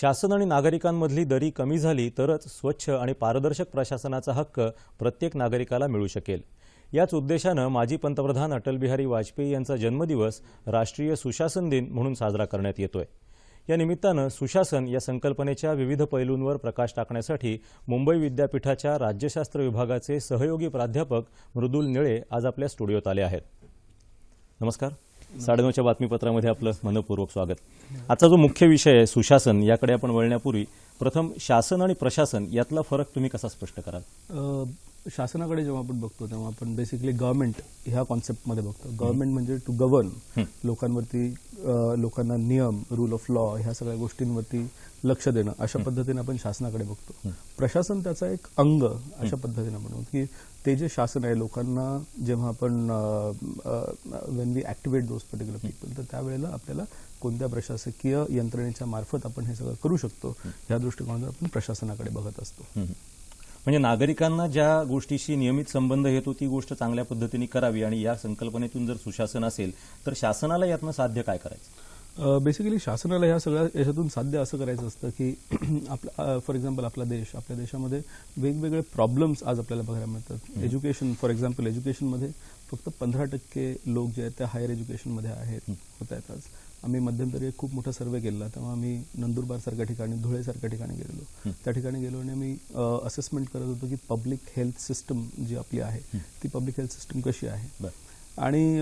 शासन आणि नागरिकांमधली दरी कमी झाली तरच स्वच्छ आणि पारदर्शक प्रशासनाचा हक्क प्रत्येक नागरिकाला मिळू शकेल. याच उद्देशानं माजी पंतप्रधान अटलबिहारी वाजपेयी यांचा जन्मदिवस राष्ट्रीय सुशासन दिन म्हणून साजरा करण्यात येतोय. या निमित्तानं सुशासन या संकल्पनेच्या विविध पैलूंवर प्रकाश टाकण्यासाठी मुंबई विद्यापीठाच्या राज्यशास्त्र विभागाचे सहयोगी प्राध्यापक मृदुल निळे आज आपल्या स्टुडिओत आले आहेत. नमस्कार. साडेनऊच्या बातमीपत्रामध्ये आपलं मनपूर्वक स्वागत. आजचा जो मुख्य विषय आहे सुशासन याकडे आपण वळण्यापूर्वी प्रथम शासन आणि प्रशासन यातला फरक तुम्ही कसा स्पष्ट कराल? शासनाकडे जेव्हा आपण बघतो तेव्हा आपण बेसिकली गव्हर्नमेंट ह्या कॉन्सेप्टमध्ये बघतो. गव्हर्नमेंट म्हणजे टू गव्हर्न लोकांवरती लोकांना नियम रूल ऑफ लॉ ह्या सगळ्या गोष्टींवरती लक्ष देणं अशा पद्धतीने आपण शासनाकडे बघतो. प्रशासन त्याचा एक अंग अशा पद्धतीने म्हणू की ते जे शासन आहे लोकांना जेव्हा आपण when we activate those particular people तर त्यावेळेला आपल्याला कोणत्या प्रशासकीय यंत्रणेच्या मार्फत आपण हे सगळं करू शकतो ह्या दृष्टिकोनातून आपण प्रशासनाकडे बघत असतो. म्हणजे नागरिकांना ज्या गोष्टीशी नियमित संबंध येतो ती गोष्ट चांगल्या पद्धतीने करावी आणि या संकल्पनेतून जर सुशासन असेल तर शासनाला यातनं साध्य काय करायचं? बेसिकली शासनाला ह्या सगळ्या याच्यातून साध्य असं करायचं असतं की आपला फॉर एक्झाम्पल आपला देश आपल्या देशामध्ये वेगवेगळे प्रॉब्लेम्स आज आपल्याला बघायला मिळतात. एज्युकेशन फॉर एक्झाम्पल एज्युकेशनमध्ये फक्त पंधरा टक्के लोक जे आहेत ते हायर एज्युकेशनमध्ये आहेत होत आहेत आज. आम्ही मध्यंतरी एक खूप मोठा सर्वे केला तेव्हा आम्ही नंदुरबार सारख्या ठिकाणी धुळे सारख्या ठिकाणी गेलेलो. त्या ठिकाणी गेलो आणि आम्ही असेसमेंट करत होतो की पब्लिक हेल्थ सिस्टम जी आपली आहे ती पब्लिक हेल्थ सिस्टम कशी आहे? आणि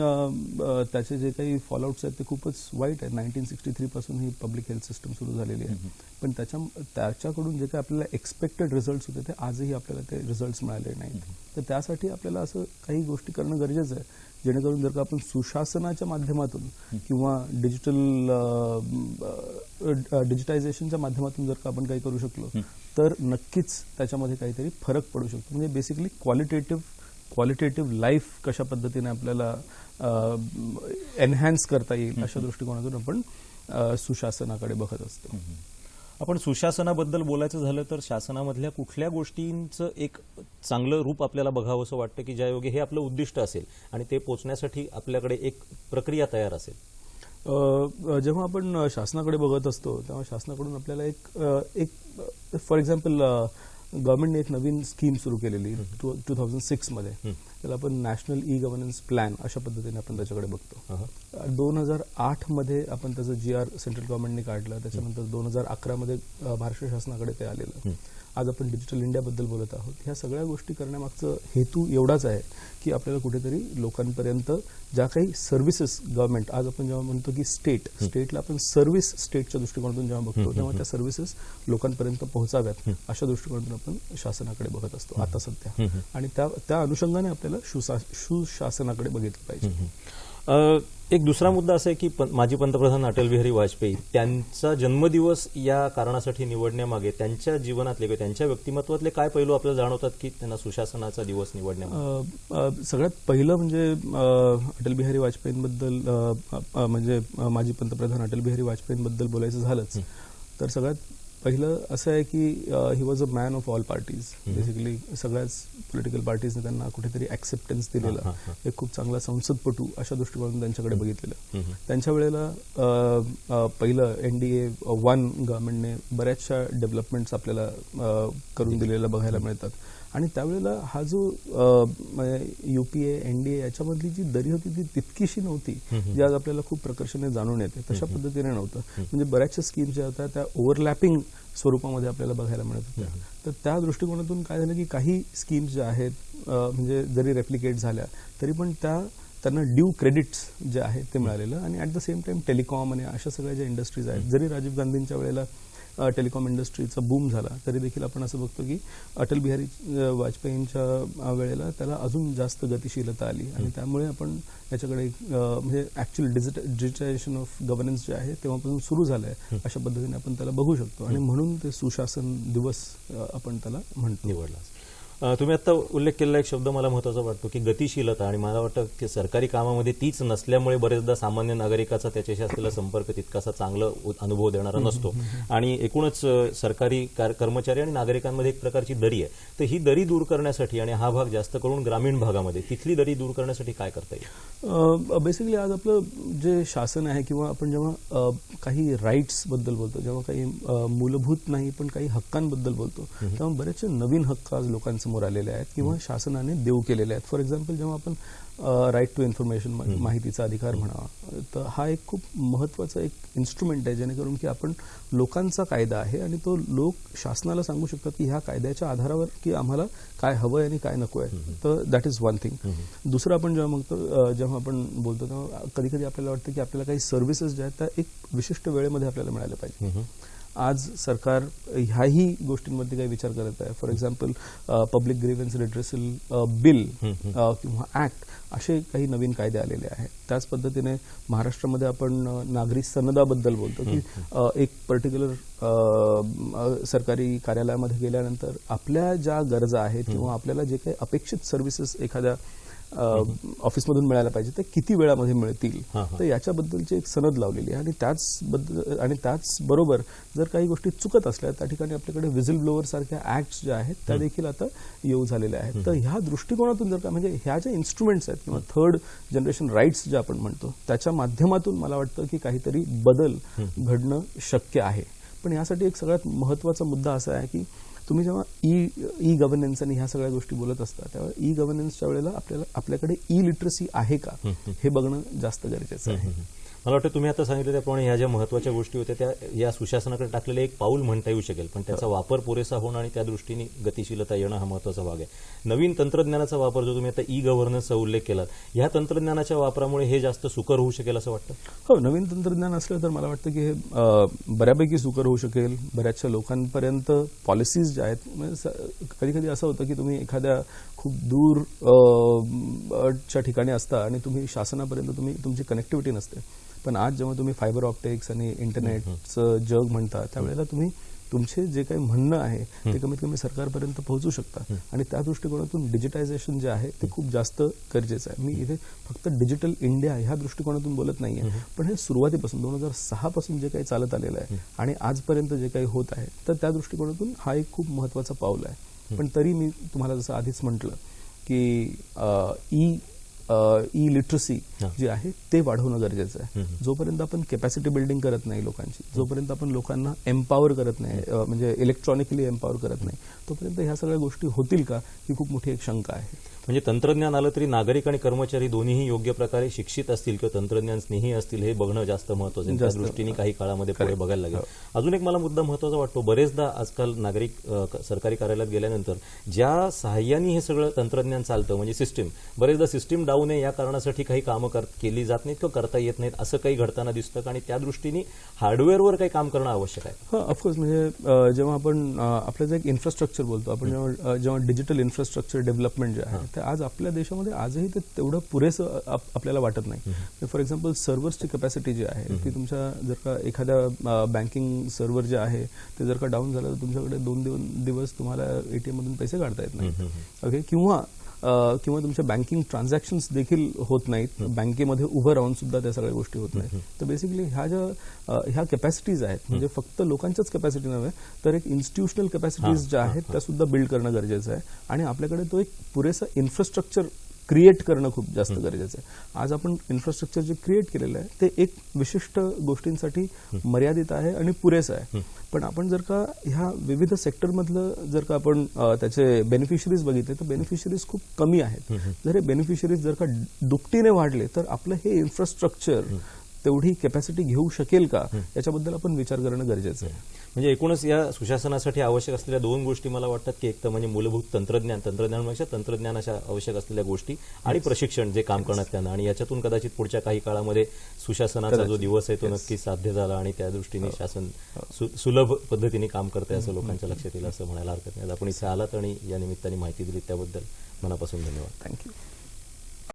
त्याचे जे काही फॉलोआउट्स आहेत ते खूपच वाईट आहेत. नाईन्टीन सिक्स्टी थ्री पासून ही पब्लिक हेल्थ सिस्टम सुरू झालेली आहे. पण त्याच्या त्याच्याकडून जे काही आपल्याला एक्सपेक्टेड रिझल्ट्स होते ते आजही आपल्याला ते रिझल्ट्स मिळाले नाहीत. तर त्यासाठी आपल्याला असं काही गोष्टी करणं गरजेचं आहे. जेणेकरून जर का आपण सुशासनाच्या माध्यमातून किंवा डिजिटल डिजिटायझेशनच्या माध्यमातून जर का आपण काही करू शकलो तर नक्कीच त्याच्यामध्ये काहीतरी फरक पडू शकतो. म्हणजे बेसिकली क्वालिटेटिव्ह क्वालिटेटिव्ह लाईफ कशा पद्धतीने आपल्याला एनहॅन्स करता येईल अशा दृष्टिकोनातून आपण सुशासनाकडे बघत असतो. आपण सुशासनाबद्दल बोलायचं झालं तर शासनामधल्या कुठल्या गोष्टींचं एक चांगलं रूप आपल्याला बघावं असं वाटतं की ज्यायोगे हे आपलं उद्दिष्ट असेल आणि ते पोचण्यासाठी आपल्याकडे एक प्रक्रिया तयार असेल? जेव्हा आपण शासनाकडे बघत असतो तेव्हा शासनाकडून आपल्याला एक एक फॉर एक्झाम्पल गव्हर्नमेंटने एक नवीन स्कीम सुरू केलेली टू टू थाउजंड सिक्समध्ये त्याला आपण नॅशनल ई गव्हर्नन्स प्लॅन अशा पद्धतीने आपण त्याच्याकडे बघतो. दोन हजार आठमध्ये आपण त्याचं जी आर सेंट्रल गव्हर्नमेंटने काढलं त्याच्यानंतर दोन हजार अकरामध्ये अ, महाराष्ट्र शासनाकडे ते आलेलं. आज आपण डिजिटल इंडियाबद्दल बोलत आहोत. ह्या सगळ्या गोष्टी करण्यामागचं हेतू एवढाच आहे की आपल्याला कुठेतरी लोकांपर्यंत ज्या काही सर्व्हिसेस गव्हर्नमेंट आज आपण जेव्हा म्हणतो की स्टेट स्टेटला आपण सर्व्हिस स्टेटच्या दृष्टिकोनातून जेव्हा बघतो तेव्हा त्या सर्व्हिसेस लोकांपर्यंत पोहोचाव्यात अशा दृष्टिकोनातून आपण शासनाकडे बघत असतो आता सध्या. आणि त्या त्या अनुषंगाने आपल्याला सुशा- सुशासनाकडे बघितलं पाहिजे. एक दुसरा मुद्दा असा आहे की माजी पंतप्रधान अटल बिहारी वाजपेयी त्यांचा जन्मदिवस या कारणासाठी निवडण्यामागे त्यांच्या जीवनातले किंवा त्यांच्या व्यक्तिमत्वातले काय पैलू आपल्याला जाणवतात की त्यांना सुशासनाचा दिवस निवडण्यामागे? अ, सगळ्यात पहिलं म्हणजे अटल बिहारी वाजपेयींबद्दल म्हणजे माजी पंतप्रधान अटल बिहारी वाजपेयींबद्दल बोलायचं झालंच. तर सगळ्यात पहिलं असं आहे की he was a man of all parties basically सगळ्याच पॉलिटिकल पार्टीजने त्यांना कुठेतरी ऍक्सेप्टन्स दिलेलं. एक खूप चांगला संसदपटू अशा दृष्टिकोनातून त्यांच्याकडे बघितलेलं. त्यांच्या वेळेला पहिलं एन डी ए वन गव्हर्नमेंटने बऱ्याचशा डेव्हलपमेंट्स आपल्याला करून दिलेल्या बघायला मिळतात. आणि त्यावेळेला हा जो युपीए एनडीए याच्यामधली जी दरी होती ती तितकीशी नव्हती जी आज आपल्याला खूप प्रकर्षाने जाणून येते. तशा पद्धतीने नव्हतं. म्हणजे बऱ्याचशा स्कीम्स ज्या होत्या त्या ओव्हरलॅपिंग स्वरूपामध्ये आपल्याला बघायला मिळत होत्या तर त्या दृष्टिकोनातून काय झालं की काही स्कीम्स ज्या आहेत म्हणजे जरी रेप्लिकेट झाल्या तरी पण त्या त्यांना ड्यू क्रेडिट्स जे आहेत ते मिळालेलं. आणि at the same time telecom आणि अशा सगळ्या ज्या इंडस्ट्रीज आहेत जरी राजीव गांधींच्या वेळेला टेलिकॉम इंडस्ट्रीचा बूम झाला. तरी देखील आपण असं बघतो की अटल बिहारी वाजपेयींच्या वेळेला त्याला अजून जास्त गतिशीलता आली. आणि त्यामुळे आपण याच्याकडे म्हणजे actual digit digitization of governance जे आहे तेव्हापासून सुरू झालं आहे अशा पद्धतीने आपण त्याला बघू शकतो. आणि म्हणून ते सुशासन दिवस आपण त्याला म्हणतो. निवडला तुम्ही आता उल्लेख केलेला एक शब्द मला महत्त्वाचा वाटतो की गतिशीलता. आणि मला वाटतं की सरकारी कामामध्ये तीच नसल्यामुळे बरेचदा सामान्य नागरिकाचा त्याच्याशी असलेला संपर्क तितकासा चांगला अनुभव देणारा नसतो. आणि एकूणच सरकारी कार- कर्मचारी आणि नागरिकांमध्ये एक प्रकारची दरी आहे. तर ही दरी दूर करण्यासाठी आणि हा भाग जास्त करून ग्रामीण भागामध्ये तिथली दरी दूर करण्यासाठी काय करता येईल? बेसिकली आज आपलं जे शासन आहे किंवा आपण जेव्हा काही राईट्सबद्दल बोलतो जेव्हा काही मूलभूत नाही पण काही हक्कांबद्दल बोलतो तेव्हा बरेचसे नवीन हक्क आज लोकांसमोर आलेले आहेत किंवा शासनाने देऊ केलेले आहेत. फॉर एक्झाम्पल जेव्हा आपण राईट टू इन्फॉर्मेशन माहितीचा अधिकार म्हणावा तर हा एक खूप महत्त्वाचा एक इन्स्ट्रुमेंट आहे जेणेकरून की आपण लोकांचा कायदा आहे आणि तो लोक शासनाला सांगू शकतात की ह्या कायद्याच्या आधारावर की आम्हाला काय हवं आहे आणि काय नको आहे तर दॅट इज वन थिंग दुसरं आपण जेव्हा बघतो जेव्हा आपण बोलतो तेव्हा कधी कधी आपल्याला वाटतं की आपल्याला काही सर्व्हिसेस ज्या आहेत त्या एक विशिष्ट वेळेमध्ये आपल्याला मिळाल्या पाहिजे. आज सरकार ह्याही गोष्टींवरती काही विचार करत आहे. For example public grievance redressal bill किंवा ऍक्ट असे काही नवीन कायदे आलेले आहेत. त्याच पद्धतीने महाराष्ट्रामध्ये आपण नागरी सनदाबद्दल बोलतो की एक पर्टिक्युलर सरकारी कार्यालयामध्ये गेल्यानंतर आपल्या ज्या गरजा आहेत किंवा आपल्याला जे काही अपेक्षित सर्व्हिसेस एखाद्या ऑफिसमधून मिळायला पाहिजे ते किती वेळामध्ये मिळतील. तर याच्याबद्दलची एक सनद लावलेली आहे. आणि त्याच आणि त्याचबरोबर जर काही गोष्टी चुकत असल्या त्या ठिकाणी आपल्याकडे विझिल ब्लोअर सारख्या ऍक्ट ज्या आहेत त्या देखील आता येऊ झालेल्या आहेत. तर ह्या दृष्टिकोनातून जर का म्हणजे ह्या ज्या इन्स्ट्रुमेंट्स आहेत किंवा थर्ड जनरेशन राईट्स जे आपण म्हणतो त्याच्या माध्यमातून मला वाटतं की काहीतरी बदल घडणं शक्य आहे. पण यासाठी एक सगळ्यात महत्त्वाचा मुद्दा असा आहे की तुम्ही जेव्हा ई ई गव्हर्नन्स आणि ह्या सगळ्या गोष्टी बोलत असता तेव्हा ई गव्हर्नन्सच्या वेळेला आपल्याला आपल्याकडे ई लिटरसी आहे का? हे बघणं जास्त गरजेचं आहे. मला वाटतं तुम्ही आता सांगितलं त्याप्रमाणे ह्या ज्या महत्त्वाच्या गोष्टी होत्या त्या या सुशासनाकडे टाकलेलं एक पाऊल म्हणता येऊ शकेल. पण त्याचा वापर पुरेसा होणं आणि त्या दृष्टीने गतिशीलता येणं हा महत्त्वाचा भाग आहे. नवीन तंत्रज्ञानाचा वापर जो तुम्ही आता ई गव्हर्नन्सचा उल्लेख केला ह्या तंत्रज्ञानाच्या वापरामुळे हे जास्त सुकर होऊ शकेल असं वाटतं? हो नवीन तंत्रज्ञान असलं तर मला वाटतं की हे बऱ्यापैकी सुकर होऊ शकेल. बऱ्याचशा लोकांपर्यंत पॉलिसीज ज्या आहेत म्हणजे कधी कधी असं होतं की तुम्ही एखाद्या खूप दूर च्या ठिकाणी असता आणि तुम्ही शासनापर्यंत तुम्ही तुमची कनेक्टिव्हिटी नसते. पण आज जेव्हा तुम्ही फायबर ऑप्टिक्स आणि इंटरनेटचं जग म्हणता त्यावेळेला तुम्ही तुमचे जे काही म्हणणं आहे ते कमीत कमी सरकारपर्यंत पोहोचू शकता. आणि त्या दृष्टिकोनातून डिजिटायझेशन जे आहे ते खूप जास्त गरजेचं आहे. मी इथे फक्त डिजिटल इंडिया ह्या दृष्टिकोनातून बोलत नाहीये पण हे सुरुवातीपासून दोन हजार सहा पासून जे काही चालत आलेलं आहे आणि आजपर्यंत जे काही होत आहे तर त्या दृष्टिकोनातून हा एक खूप महत्त्वाचा पाऊल आहे. पण तरी मी तुम्हाला जसं आधीच म्हटलं की ई ई लिटरसी. जी आहे ते वाढवणं गरजेचं आहे. जोपर्यंत आपण कॅपॅसिटी बिल्डिंग करत नाही लोकांची जोपर्यंत आपण लोकांना एम्पॉवर करत नाही म्हणजे इलेक्ट्रॉनिकली एम्पॉवर करत नाही तोपर्यंत ह्या सगळ्या गोष्टी होतील का ही खूप मोठी एक शंका आहे. म्हणजे तंत्रज्ञान आलं तरी नागरिक आणि कर्मचारी दोन्हीही योग्य प्रकारे शिक्षित असतील किंवा तंत्रज्ञान स्नेही असतील हे बघणं जास्त महत्वाचं त्या. दृष्टीने काही काळामध्ये पुढे बघायला लागेल. अजून एक मला मुद्दा महत्त्वाचा वाटतो. बरेचदा आजकाल नागरिक सरकारी कार्यालयात गेल्यानंतर ज्या सहाय्याने हे सगळं तंत्रज्ञान चालतं म्हणजे सिस्टीम बरेचदा सिस्टीम डाऊन आहे या कारणासाठी काही कामं केली जात नाहीत किंवा करता येत नाहीत असं काही घडताना दिसतं? आणि त्या दृष्टीने हार्डवेअरवर काही काम करणं आवश्यक आहे. हा ऑफकोर्स म्हणजे अ, जेव्हा आपण आपलं जे एक इन्फ्रास्ट्रक्चर बोलतो आपण जेव्हा डिजिटल इन्फ्रास्ट्रक्चर डेव्हलपमेंट जे आहे ते आज आपल्या देशामध्ये आजही ते तेवढं पुरेसं आप- आपल्याला वाटत नाही. फॉर एक्झाम्पल सर्व्हर्सची कॅपॅसिटी जी आहे ती तुमच्या जर का एखाद्या बँकिंग सर्व्हर जे आहे ते जर का डाऊन झालं तर तुमच्याकडे दोन दिव- दिवस तुम्हाला एटीएम मधून पैसे काढता येत नाही. ओके किंवा किंवा तुमच्या बँकिंग ट्रान्झॅक्शन्स देखील होत नाहीत. बँकेमध्ये उभं राहून सुद्धा त्या सगळ्या गोष्टी होत नाहीत. तर बेसिकली ह्या ज्या ह्या कॅपॅसिटीज आहेत म्हणजे फक्त लोकांच्याच कॅपॅसिटी नव्हे तर एक इन्स्टिट्यूशनल कॅपॅसिटीज ज्या आहेत त्या सुद्धा बिल्ड करणं गरजेचं आहे. आणि आपल्याकडे तो एक पुरेसा इन्फ्रास्ट्रक्चर क्रिएट करणं खूप जास्त गरजेचं आहे. आज आपण इन्फ्रास्ट्रक्चर जे क्रिएट केलेलं आहे ते एक विशिष्ट गोष्टींसाठी मर्यादित आहे आणि पुरेसं आहे. पण आपण जर का ह्या विविध सेक्टरमधलं जर का आपण त्याचे बेनिफिशरीज बघितले तर बेनिफिशरीज खूप कमी आहेत. जर हे बेनिफिशरीज जर का दुपटीने वाढले तर आपलं हे इन्फ्रास्ट्रक्चर तेवढी कॅपॅसिटी घेऊ शकेल का? याच्याबद्दल आपण विचार करणं गरजेचं आहे. म्हणजे एकूणच या सुशासनासाठी आवश्यक असलेल्या दोन गोष्टी मला वाटतात की एक तर म्हणजे मूलभूत तंत्रज्ञान तंत्रज्ञानापेक्षा तंत्रज्ञानाच्या आवश्यक असलेल्या गोष्टी आणि प्रशिक्षण जे काम करण्यात त्यांना आणि याच्यातून कदाचित पुढच्या काही काळामध्ये सुशासनाचा जो दिवस आहे तो नक्कीच साध्य झाला आणि त्या दृष्टीने शासन सु- सुलभ पद्धतीने काम करते असं लोकांच्या लक्षात येईल असं म्हणायला हरकत नाही. आपण इथे आलात आणि या निमित्ताने माहिती दिली त्याबद्दल मनापासून धन्यवाद. थँक्यू